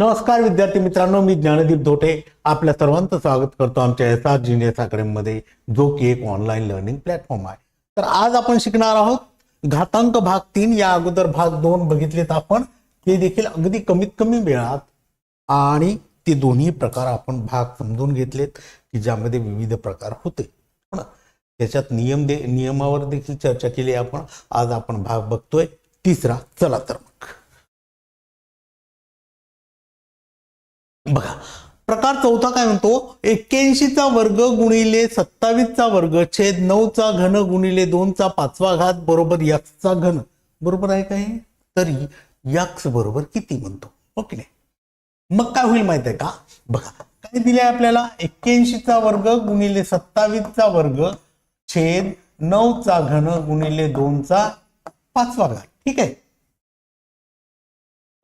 नमस्कार विद्यार्थी मित्रांनो मी ज्ञानदीप धोटे. आपल्या सर्वांचं स्वागत करतो आमच्या एस आर जिनियस अकॅडमीमध्ये जो की एक ऑनलाईन लर्निंग प्लॅटफॉर्म आहे. तर आज आपण शिकणार आहोत घातांक भाग तीन. या अगोदर भाग दोन बघितलेत आपण. ते देखील अगदी कमीत कमी वेळात आणि ते दोन्ही प्रकार आपण भाग समजून घेतलेत की ज्यामध्ये विविध प्रकार होते. हो ना? त्याच्यात नियम दे नियमावर देखील चर्चा केली आपण. आज आपण भाग बघतोय. तिसरा चला तर बघा प्रकार चौथा काय म्हणतो? एक्क्याऐंशीचा वर्ग गुणिले सत्तावीसचा वर्ग छेद नऊचा घन गुणिले दोनचा पाचवा घात बरोबर यक्षचा घन. बरोबर आहे काय तरी यक्स बरोबर किती म्हणतो? ओके. नाही मग काय होईल माहीत आहे का? बघा काय दिले आपल्याला? एक्क्याऐंशीचा वर्ग गुणिले सत्तावीसचा वर्ग छेद नऊचा घन गुणिले दोनचा पाचवा घात. ठीक आहे?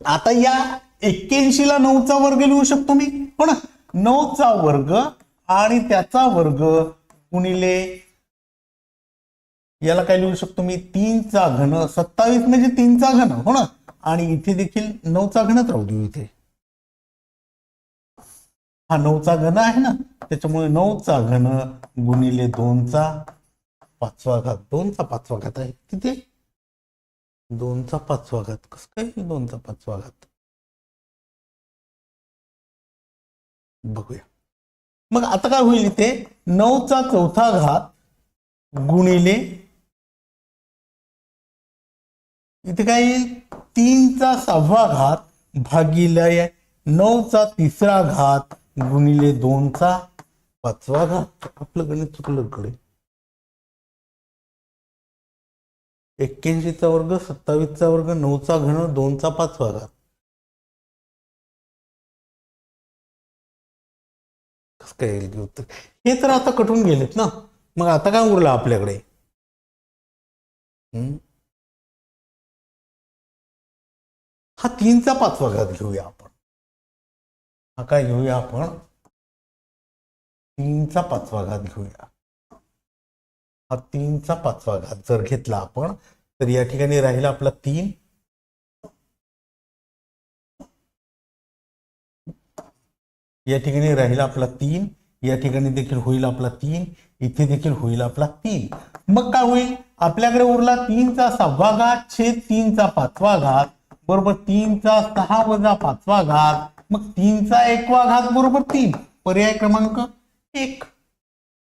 आता या एक्क्याऐंशी ला नऊचा वर्ग लिहू शकतो मी. हो ना नऊचा वर्ग आणि त्याचा वर्ग गुणिले याला काय लिहू शकतो मी? तीनचा घन. सत्तावीस म्हणजे तीनचा घन हो ना? आणि इथे देखील नऊचा घनच राहू देऊ इथे. हा नऊचा घन आहे ना? त्याच्यामुळे नऊचा घन गुणिले दोनचा पाचवा घात. दोनचा पाचवा घात आहे. किती? दोनचा पाचवा घात. कस काय दोनचा पाचवा घात? बघूया. मग आता काय होईल इथे? नऊचा चौथा घात गुणिले इथे काय येईल? तीनचा सहावा घात भागिले नऊचा तिसरा घात गुणिले दोनचा पाचवा घात. आपलं गणित चुकलं कडे? एक्क्याऐंशीचा वर्ग सत्तावीसचा वर्ग नऊचा घन दोनचा पाचवा घात. कसं काय हे तर आता कटून गेलेत ना. मग आता काय उरलं आपल्याकडे? हम्म? हा तीनचा पाचवा घात घेऊया आपण. हा काय घेऊया आपण? तीनचा पाचवा घात घेऊया. हा तीनचा पाचवा घात जर घेतला आपण तर या ठिकाणी राहिला आपला तीन. या ठिकाणी राहील आपला तीन या ठिकाणी देखील होईल आपला तीन इथे देखील होईल आपला तीन. मग काय होईल? आपल्याकडे उरला तीनचा सहावा घात छेद तीनचा पाचवा घात बरोबर तीनचा सहा वजा पाचवा घात मग तीनचा एकवा घात बरोबर तीन. पर्याय क्रमांक एक.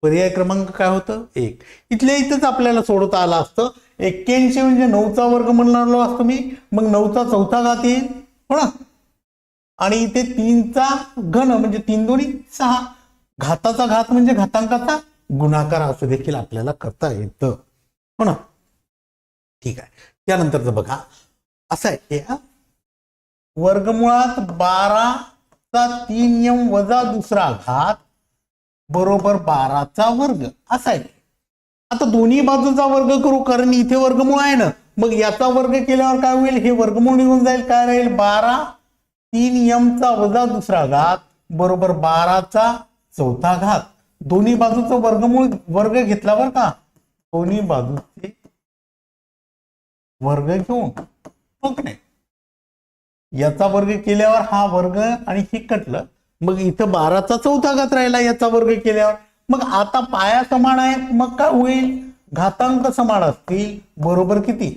पर्याय क्रमांक काय होतं? एक. इथल्या इथंच आपल्याला सोडवता आलं असतं. एक्क्याऐंशी म्हणजे नऊचा वर्ग म्हणणार असतो मी. मग नऊचा चौथा घात येईल. हो ना? आणि इथे तीनचा घन म्हणजे तीन दोन्ही सहा. घाताचा घात म्हणजे घातांकाचा गुणाकार असं देखील आपल्याला करता येतं. हो ना? ठीक आहे. त्यानंतरच बघा. असं आहे हे, वर्गमुळात बाराचा तीन यम वजा दुसरा घात बरोबर बाराचा वर्ग. असा आहे. आता दोन्ही बाजूचा वर्ग करू कारण इथे वर्गमूळ आहे ना. मग याचा वर्ग केल्यावर काय होईल? हे वर्गमूळ निघून जाईल. काय राहील? बारा तीन यमचा वजा दुसरा घात बरोबर बाराचा चौथा घात. दोन्ही बाजूचं वर्गमूळ वर्ग घेतला बरं का? दोन्ही बाजूचे वर्ग घेऊन. ओके याचा वर्ग केल्यावर हा वर्ग आणि हे कटलं. मग इथं बाराचा चौथा घात राहिला याचा वर्ग केल्यावर. मग आता पाया समान आहे मग काय होईल? घातांक समान असतील. बरोबर किती?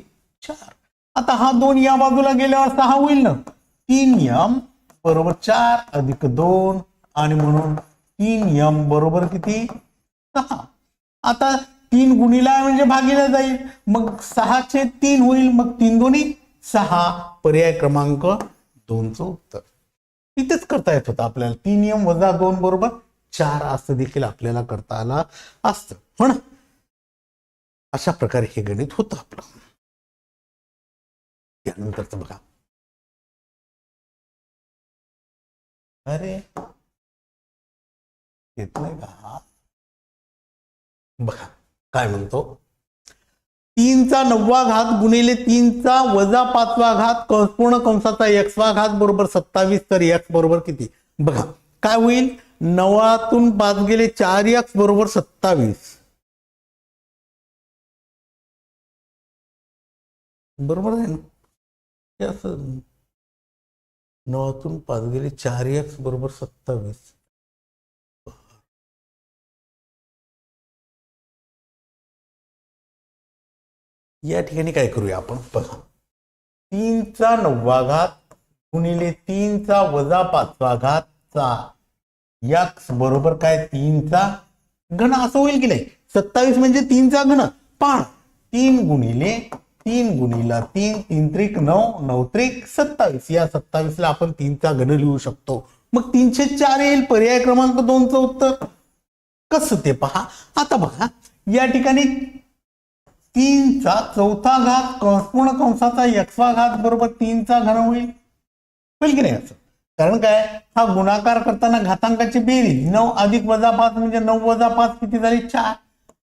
चार. आता हा दोन या बाजूला गेल्यावर सहा होईल ना? तीन यम बरोबर चार अधिक दोन आणि म्हणून तीन यम बरोबर किती? सहा. आता तीन गुणीला म्हणजे भागीला जाईल. मग सहाचे तीन होईल मग तीन दोन्ही सहा. पर्याय क्रमांक दोनचं उत्तर. इथेच करता येत होतं आपल्याला. तीन यम वजा दोन बरोबर चार असं देखील आपल्याला करता आला असतं. हो पण अशा प्रकारे हे गणित होतं आपलं. त्यानंतरच बघा. अरे. घेतलंय का? हा बघा काय म्हणतो? तीनचा नववा घात गुणिले तीनचा वजा पाचवा घात पूर्ण कंसाचा एक्सवा घात बरोबर सत्तावीस तर एक्स बरोबर किती? बघा काय होईल? नवातून पाच गेले चार एक्स बरोबर सत्तावीस. बरोबर आहे ना? नवातून पाच गेली चार एक्स बरोबर सत्तावीस. या ठिकाणी काय करूया आपण? बघा. तीनचा नववा घात गुणिले तीनचा वजा पाचवा घात चा बरोबर काय? तीनचा घन. असं होईल की नाही? सत्तावीस म्हणजे तीनचा घन. पण तीन गुणिले तीन गुणीला तीन तीन त्रिक नऊ नऊ त्रिक सत्तावीस. या सत्तावीसला आपण तीनचा घन लिहू शकतो. मग तीनशे चार येईल. पर्याय क्रमांक दोनचं उत्तर. कसं ते पहा? आता बघा. या ठिकाणी तीनचा चौथा घात कंसपूर्ण कंसाचा यक्सवा घात बरोबर तीनचा घन होईल. होईल की नाही असं? कारण काय? हा गुणाकार करताना घातांकाची बेरीज नऊ अधिक वजा पाच म्हणजे नऊ वजा पाच किती झाली? चार.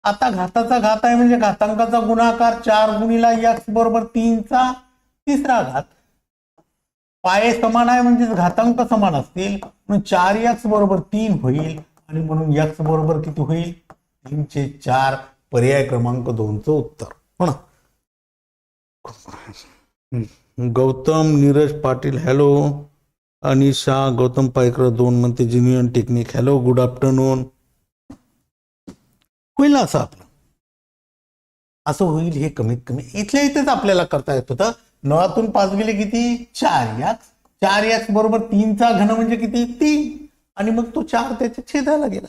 आता घाताचा घात आहे म्हणजे घातांकाचा गुणाकार चार गुणीला यक्स बरोबर तीनचा तिसरा घात. पाये समान आहे म्हणजे घातांक समान असतील. म्हणून चार यक्स बरोबर तीन होईल आणि म्हणून यक्स बरोबर किती होईल? तीनशे चार. पर्याय क्रमांक दोनचं उत्तर. हो ना? गौतम नीरज पाटील हॅलो. अनिशा गौतम पायकर दोन म्हणते genuine technique hello good afternoon. होईल ना असं आपलं? असं होईल हे कमीत कमी. इथल्या इथेच आपल्याला करता येत होतं. नळातून पाच गेले किती? चार. याच चार याच बरोबर तीनचा घन म्हणजे किती? तीन. आणि मग तो चार त्याच्या छेदाला गेला.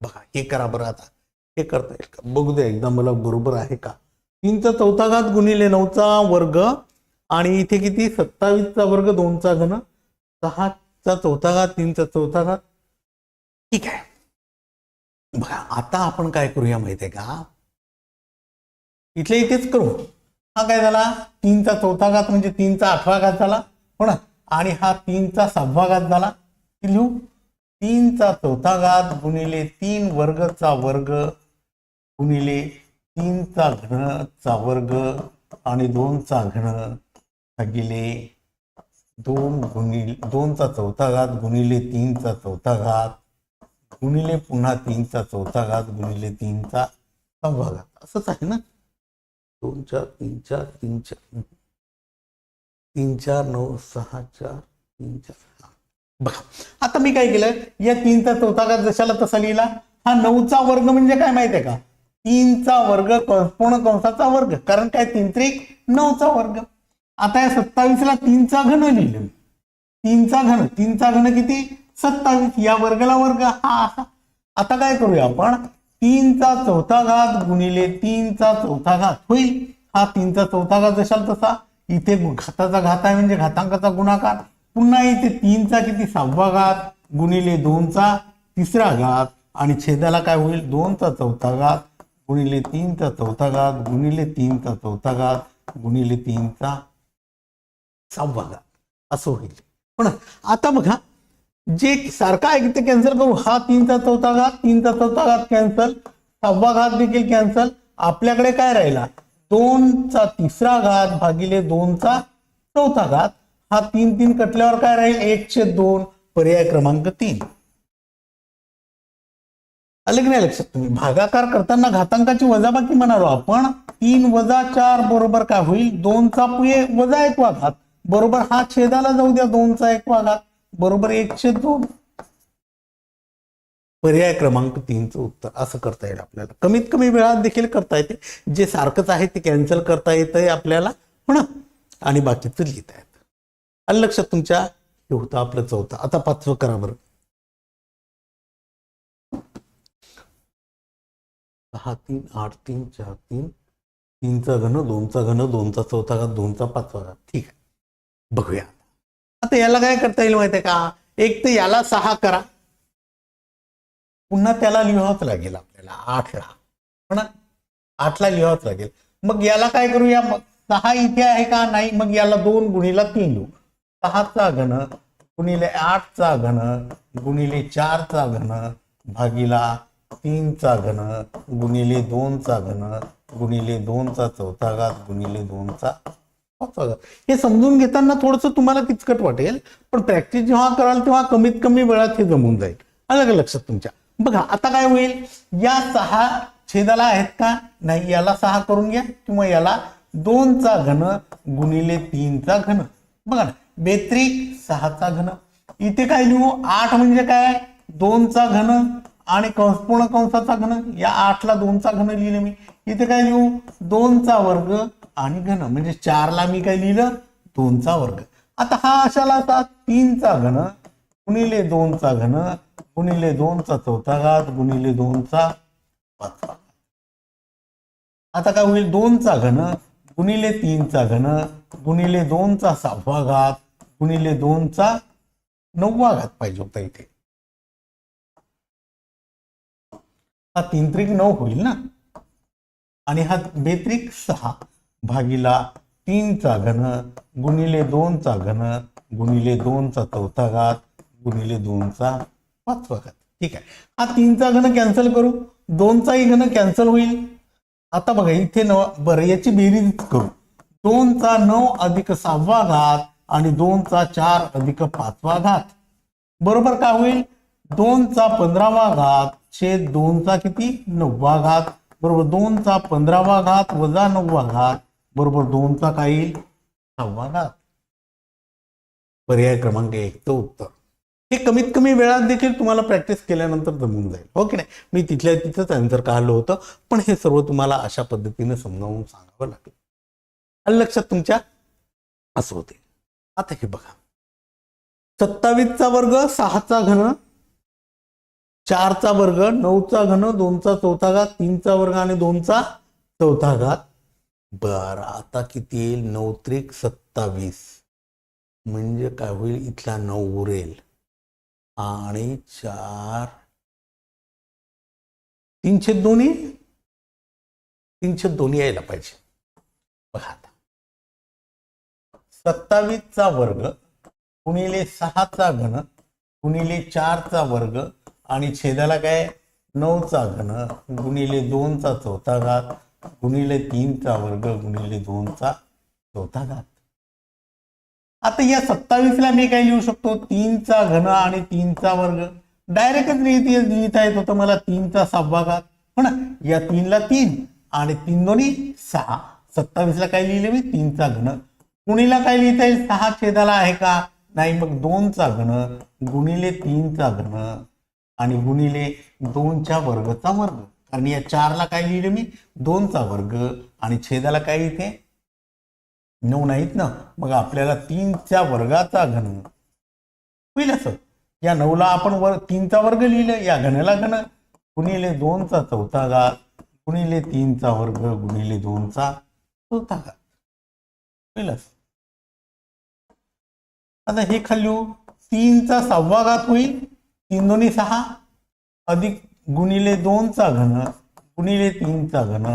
बघा हे करा बरं आता. हे करता येईल का? बघू द्या एकदा मला बरोबर आहे का? तीनचा चौथा घात गुणिले नऊचा वर्ग आणि इथे किती? सत्तावीसचा वर्ग दोनचा घन. सहाचा चौथा घात तीनचा चौथा घात. ठीक आहे. बघा आता आपण काय करूया माहितीये का? इथल्या इथेच करू. हा काय झाला? तीनचा चौथा घात म्हणजे तीनचा आठवा घात झाला. हो ना? आणि हा तीनचा सहावा घात झाला. लिहू. तीनचा चौथा घात गुणिले तीन वर्गचा वर्ग गुणिले तीनचा घनचा वर्ग आणि दोनचा घन भागिले दोन गुणिले दोनचा चौथा घात गुणिले तीनचा चौथा घात. गुणिले पुन्हा तीनचा चौथा घात गुणिले तीनचा सहावा घात. असंच आहे ना? दोन चार तीन चार तीन चार. तीन चार नऊ सहा चार तीन चार बघा आता मी काय केलं? या तीनचा चौथा घात जशाला तसा लिहिला. हा नऊचा वर्ग म्हणजे काय माहिती आहे का? तीनचा वर्ग पूर्ण कंसाचा वर्ग. कारण काय? तीन त्रिक नऊचा वर्ग. आता या सत्तावीसला तीनचा घन लिहिलं तीनचा घन. तीनचा घन किती? सत्तावीस या वर्गाला वर्ग हा असा आता काय करूया आपण? तीनचा चौथा घात गुणिले तीनचा चौथा घात होईल. हा तीनचा चौथा घात जशाल तसा. इथे घाताचा घात आहे म्हणजे घातांकाचा गुणाकार. पुन्हा इथे तीनचा किती? सहावा घात गुणिले दोनचा तिसरा घात. आणि छेदाला काय होईल? दोनचा चौथा घात गुणिले तीनचा चौथा घात गुणिले तीनचा चौथा घात गुणिले तीनचा सहावा घात. असं होईल. पण आता बघा जे सारखा आहे ते कॅन्सल करू? हा तीनचा चौथा घात तीनचा चौथा घात कॅन्सल सहावा घात देखील कॅन्सल आपल्याकडे काय राहिला? दोनचा तिसरा घात भागिले दोनचा चौथा घात. हा तीन तीन कटल्यावर काय राहील? एकशे दोन पर्याय क्रमांक तीन. आले की नाही लक्षात तुम्ही? भागाकार करताना घातांकाची वजाबाकी म्हणालो आपण. तीन वजा चार बरोबर काय होईल? दोनचा पुये वजा एकवा घात. बरोबर हा छेदाला जाऊ द्या दोनचा एकवा घात. बरोबर एकशे दोन. पर्याय क्रमांक तीनचं उत्तर. असं करता येईल आपल्याला. कमीत कमी वेळात देखील करता येते. जे सारखंच आहे ते कॅन्सल करता येतंय आपल्याला म्हणा आणि बाकीचं लिहिता येतं. आणि लक्षात तुमच्या हे होतं आपलं चौथं आता पाचवं करा बरं. सहा तीन आठ तीन चार तीन. तीनचा घन दोनचा घन दोनचा चौथा घात दोनचा पाचवा घात ठीक आहे. बघूया. आता याला काय करता येईल माहितीये का? एक तर याला सहा करा. पुन्हा त्याला लिहावंच लागेल आपल्याला आठला पण आठला लिहावंच लागेल. मग याला काय करूया? मग सहा इथे आहे का? नाही. मग याला दोन गुणीला तीन लिहू. सहाचा घन गुणिले आठचा घन गुणिले चारचा घन भागीला तीनचा घन गुणिले दोनचा घन गुणिले दोनचा चौथा घात गुणिले दोनचा हे समजून घेताना थोडंसं तुम्हाला किचकट वाटेल पण प्रॅक्टिस जेव्हा कराल तेव्हा कमीत कमी वेळात हे जमून जाईल. अलग लक्षात तुमच्या. बघा आता काय होईल? या सहा छेदाला आहेत का? नाही याला सहा करून घ्या किंवा याला दोनचा घन गुणिले तीनचा घन. बघा ना बेत्रिक सहाचा घन. इथे काय लिहू? आठ म्हणजे काय? दोनचा घन आणि कंस पूर्ण कंसाचा घन. या आठला दोनचा घन लिहिलं मी. इथे काय लिहू? दोनचा वर्ग आणि घन. म्हणजे चारला मी काय लिहिलं? दोनचा वर्ग. आता हा अशाला आता तीनचा घन गुणिले दोनचा घन गुणिले दोनचा चौथा घात गुणिले दोनचा पाचवा आता काय होईल? दोनचा घन गुणिले तीनचा घन गुणिले दोनचा सहावा घात गुणिले दोनचा नववा घात पाहिजे होता इथे. हा तीन त्रिक नऊ होईल ना? आणि हा बेत्रिक सहा भागीला तीनचा घन गुणिले दोनचा घन गुणिले दोनचा चौथा घात गुणिले दोनचा पाचवा घात. ठीक आहे. हा तीनचा घन कॅन्सल करू. दोनचाही घन कॅन्सल होईल. आता बघा इथे नव बरं याची बेरीज करू. दोनचा नऊ अधिक सहावा घात आणि दोनचा चार अधिक पाचवा घात. बरोबर काय होईल? दोनचा पंधरावा घात छेद दोनचा किती? नववा घात. बरोबर दोनचा पंधरावा घात वजा नववा घात बरोबर दोनचा काय येईल? सहावा घात पर्याय क्रमांक एकचं उत्तर. हे कमीत कमी वेळात देखील तुम्हाला प्रॅक्टिस केल्यानंतर जमून जाईल. हो की नाही? मी तिथल्या तिथंच आन्सर काढलं होतं. पण हे सर्व तुम्हाला अशा पद्धतीने समजावून सांगावं लागेल. लक्षात तुमच्या असं होते आता हे बघा. सत्तावीसचा वर्ग सहाचा घन चारचा वर्ग नऊचा घन दोनचा चौथा घात तीनचा वर्ग आणि दोनचा चौथा घात. बर आता किती येईल? नऊ त्रिक सत्तावीस. म्हणजे काय होईल? इथला नऊ उरेल. आणि चार. तीनशे दोन्ही तीनशे दोन्ही यायला पाहिजे. बघा आता. सत्तावीसचा वर्ग गुणिले सहाचा घन गुणिले चारचा वर्ग आणि छेदाला काय? नऊचा घन गुणिले दोनचा चौथा घात गुणिले तीनचा वर्ग गुणिले दोनचा चौथा घात. आता या सत्तावीसला मी काय लिहू शकतो? तीनचा घन आणि तीनचा वर्ग. डायरेक्टच लिहित लिहिता येत होतं मला तीनचा सहावा घात. हो ना या तीनला तीन आणि तीन दोन्ही सहा. सत्तावीसला काय लिहिले मी? तीनचा घन. गुणीला काय लिहिता येईल? सहा छेदाला आहे का? नाही मग दोनचा घन गुणिले तीनचा घन आणि गुणिले दोनच्या वर्गचा वर्ग. कारण या चारला काय लिहिले मी? दोनचा वर्ग. आणि छेदाला काय इथे नऊ नाहीत ना? मग आपल्याला तीनच्या वर्गाचा घन. होईल असं. या नऊला आपण वर तीनचा वर्ग लिहिलं. या घनला घन. गुणिले दोनचा चौथा घात. गुणिले तीनचा वर्ग. गुणिले दोनचा चौथा घात. होईल असं. आता हे खाल्लो तीनचा सहावा घात होईल. तीन दोन्ही सहा अधिक गुणिले दोनचा घन गुणिले तीनचा घन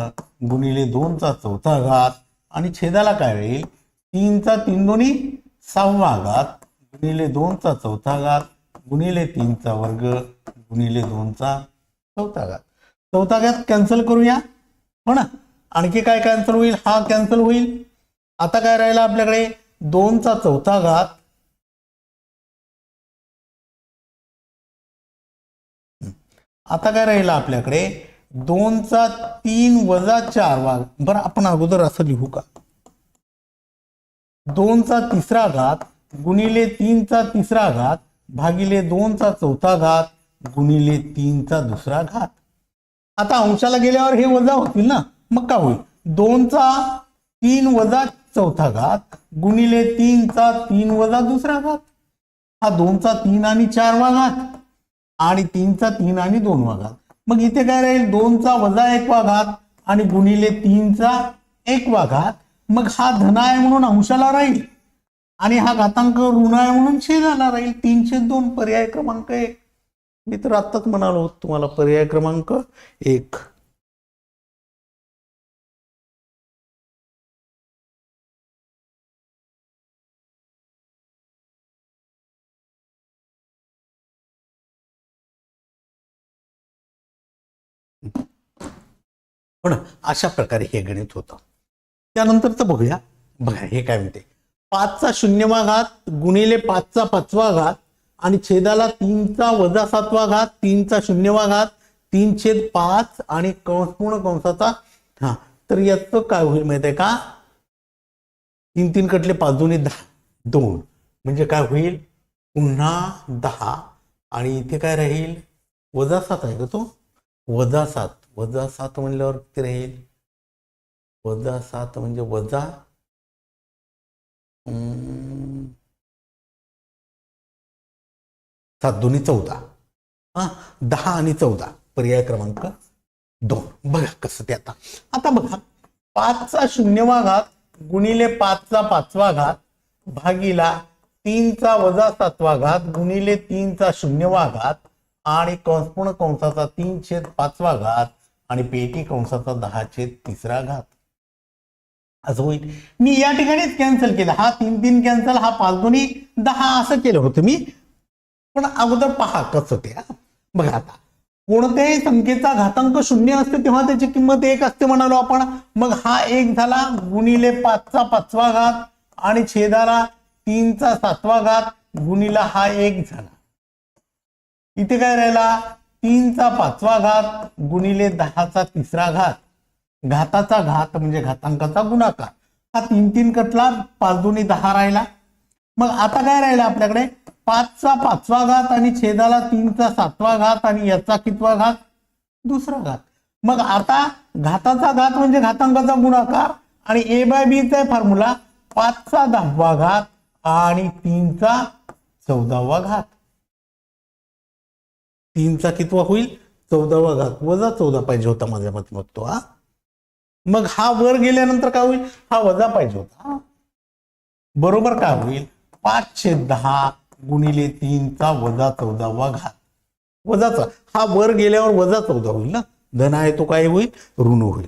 गुणिले दोनचा चौथा घात. आणि छेदाला काय होईल? तीनचा तीन दोन्ही सहावा घात गुणिले दोनचा चौथा घात गुणिले तीनचा वर्ग गुणिले दोनचा चौथा घात. चौथा घात कॅन्सल करूया हो ना? आणखी काय कॅन्सल होईल? हा कॅन्सल होईल. आता काय राहिला आपल्याकडे? दोनचा चौथा घात आता काय राहिलं आपल्याकडे? दोनचा तीन वजा चार वाघ बरं आपण अगोदर असं लिहू का? दोनचा तिसरा घात गुणिले तीनचा तिसरा घात भागिले दोनचा चौथा घात गुणिले तीनचा दुसरा घात. आता अंशाला गेल्यावर हे वजा होतील ना? मग का होईल? दोनचा तीन वजा चौथा घात गुणिले तीनचा तीन वजा दुसरा घात. हा दोनचा तीन आणि चारवा घात आणि तीनचा तीन आणि दोन वाघात. मग इथे काय राहील? दोनचा वजा एक वाघात आणि गुणिले तीनचा एक वाघात. मग हा धन आहे म्हणून अंशाला राहील. आणि हा घातांक ऋण आहे म्हणून छेदाला राहील. तीनशे दोन पर्याय क्रमांक एक. मी तर आत्ताच म्हणालो तुम्हाला पर्याय क्रमांक एक. हो अशा प्रकारे हे गणित होतं. त्यानंतरचं बघूया. बघा हे काय म्हणते? पाचचा शून्यवा घात गुणिले पाचचा पाचवा घात आणि छेदाला तीनचा वजा सातवा घात तीनचा शून्यवा घात तीन छेद पाच आणि कंस पूर्ण कंसाचा. हा तर याचं काय होईल माहिती आहे का? तीन तीन कटले पाच दोन्ही दहा. दोन. म्हणजे काय होईल? पुन्हा दहा. आणि इथे काय राहील? वजा सात आहे का तो? वजा सात. वजा सात म्हणल्यावर किती राहील? वजा सात म्हणजे वजा सात दोन्ही चौदा. हा दहा आणि चौदा. पर्याय क्रमांक दोन. बघा कसं ते आता. आता बघा पाचचा शून्यवा घात गुणिले पाचचा पाचवा घात भागीला तीनचा वजा सातवा घात गुणिले तीनचा शून्यवा घात आणि कंसपूर्ण कंसाचा तीन छेद पाचवा घात आणि पेटी कंसाचा दहा तिसरा घात. असं होईल. मी या ठिकाणीच कॅन्सल केलं. हा तीन तीन कॅन्सल हा पाच दोन्ही दहा असं केलं होतं मी. पण अगोदर पहा कसं ते बघा आता. कोणत्याही संख्येचा घातांक शून्य असते तेव्हा त्याची किंमत एक असते म्हणालो आपण. मग हा एक झाला गुणिले पाचचा पाचवा घात आणि छेदाला तीनचा सातवा घात गुणिला हा एक झाला. इथे काय राहिला? तीनचा पाचवा घात गुणिले दहाचा तिसरा घात. घाताचा घात म्हणजे घातांकाचा गुणाकार. हा तीन तीन कटला पाच दोन्ही दहा राहिला. मग आता काय राहिलं आपल्याकडे? पाचचा पाचवा घात आणि छेदाला तीनचा सातवा घात आणि याचा कितवा घात? दुसरा घात. मग आता घाताचा घात म्हणजे घातांकाचा गुणाकार आणि ए बाय बीचा फॉर्म्युला पाचचा दहावा घात आणि तीनचा चौदावा घात. तीनचा कितवा होईल? चौदावा घात. वजा चौदा पाहिजे होता माझ्या मत बघतो तो हा? मग हा वर गेल्यानंतर काय होईल? हा वजा पाहिजे होता बरोबर काय होईल? पाचशे दहा गुणिले तीनचा वजा चौदावा घात. वजाचा हा वर गेल्यावर वजा चौदा होईल ना? धन आहे तो काय होईल? ऋण होईल.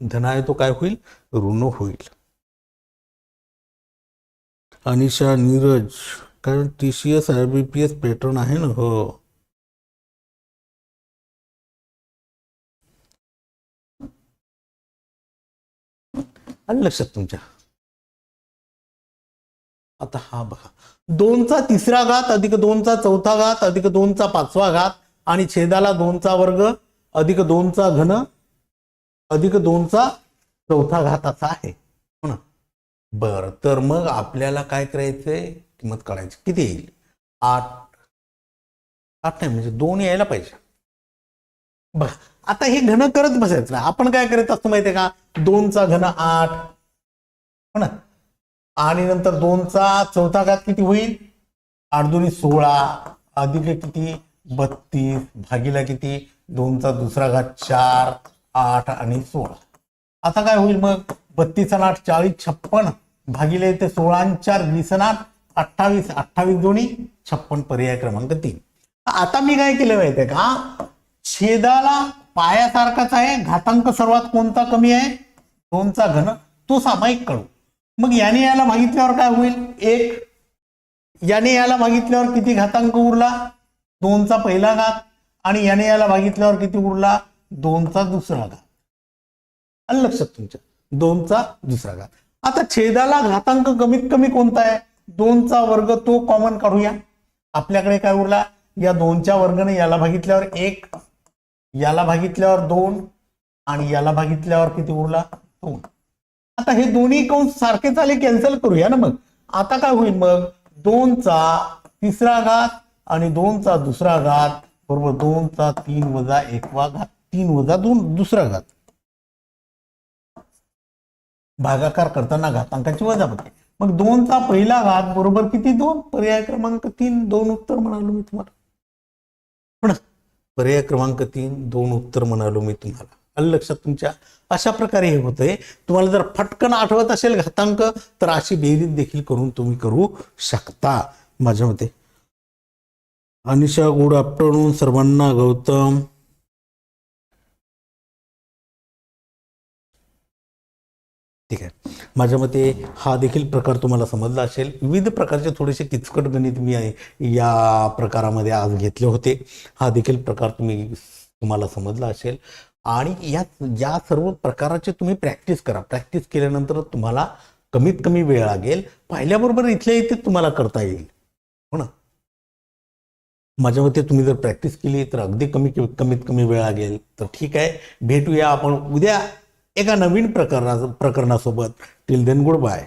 धन आहे तो काय होईल? ऋण होईल. अनिशा नीरज कारण T C S R B P S pattern आहे ना हो. आलं लक्षात तुमच्या? आता हा बघा. दोनचा तिसरा घात अधिक दोनचा चौथा घात अधिक दोनचा पाचवा घात आणि छेदाला दोनचा वर्ग अधिक दोनचा घन अधिक दोनचा चौथा घात असा आहे. हो ना? बर तर मग आपल्याला काय करायचंय? किंमत काढायची. किती येईल? आठ. आठ नाही म्हणजे दोन यायला पाहिजे. बघा आता हे घन करत बसायचं आपण काय करत असतो माहितीये का? दोनचा घन आठ. हो ना? आणि नंतर दोनचा चौथा घात किती होईल? आठ दोन्ही सोळा. अधिक किती? बत्तीस. भागीला किती? दोनचा दुसरा घात चार. आठ आणि सोळा. आता काय होईल मग? बत्तीस आठ चाळीस छप्पन. भागीले ते सोळा चार. वीस आठ. अठ्ठावीस अठ्ठावीस दोन्ही छप्पन पर्याय क्रमांक तीन. आता मी काय केलं माहितीये का? छेदाला पायासारखाच आहे घातांक सर्वात कोणता कमी आहे? दोनचा घन तो सामायिक कळू मग याने याला मागितल्यावर काय होईल? एक. याने याला मागितल्यावर किती घातांक उरला? दोनचा पहिला घात. आणि याने याला मागितल्यावर किती उरला? दोनचा दुसरा घात. आलं लक्षात तुमच्या दोनचा दुसरा घात. आता छेदाला घातांक कमीत कमी कोणता आहे? दोनचा वर्ग तो कॉमन काढूया. आपल्याकडे काय उरला? या दोनच्या वर्गाने याला भागितल्यावर एक याला भागितल्यावर दोन आणि याला भागितल्यावर किती उरला? दोन. आता हे दोन्ही कंस सारखेच आले कॅन्सल करूया ना मग. आता काय होईल मग? दोनचा तिसरा घात आणि दोनचा दुसरा घात बरोबर दोनचा तीन वजा एकवा घात. तीन वजा दोन दुसरा घात. भागाकार करताना घातांकाची वजाबाकी. मग दोनचा पहिला घात बरोबर किती? दोन. पर्याय क्रमांक तीन दोन उत्तर म्हणालो मी तुम्हाला. पण पर्याय क्रमांक तीन दोन उत्तर म्हणालो मी तुम्हाला. आलं लक्षात तुमच्या? अशा प्रकारे हे होतंय. तुम्हाला जर फटकन आठवत असेल घातांक तर अशी बेरीज देखील करून तुम्ही करू शकता. माझ्या मते. अनिशा गुड आफ्टरनून सर्वांना गौतम. ठीक आहे. माझ्या मते हा देखील प्रकार तुम्हाला समजला असेल. विविध प्रकारचे थोडेसे किचकट गणित मी या प्रकारामध्ये आज घेतले होते. हा देखील प्रकार तुम्ही तुम्हाला समजला असेल. आणि या या सर्व प्रकाराचे तुम्ही प्रॅक्टिस करा. प्रॅक्टिस केल्यानंतर तुम्हाला कमीत कमी वेळ लागेल. पाहिल्याबरोबर इथल्या इथे तुम्हाला करता येईल. हो ना? माझ्या मते तुम्ही जर प्रॅक्टिस केली तर अगदी कमी कमीत कमी वेळ लागेल. तर ठीक आहे. भेटूया आपण उद्या. एका नवीन प्रकरणा प्रकरणासोबत टिल देन गुड बाय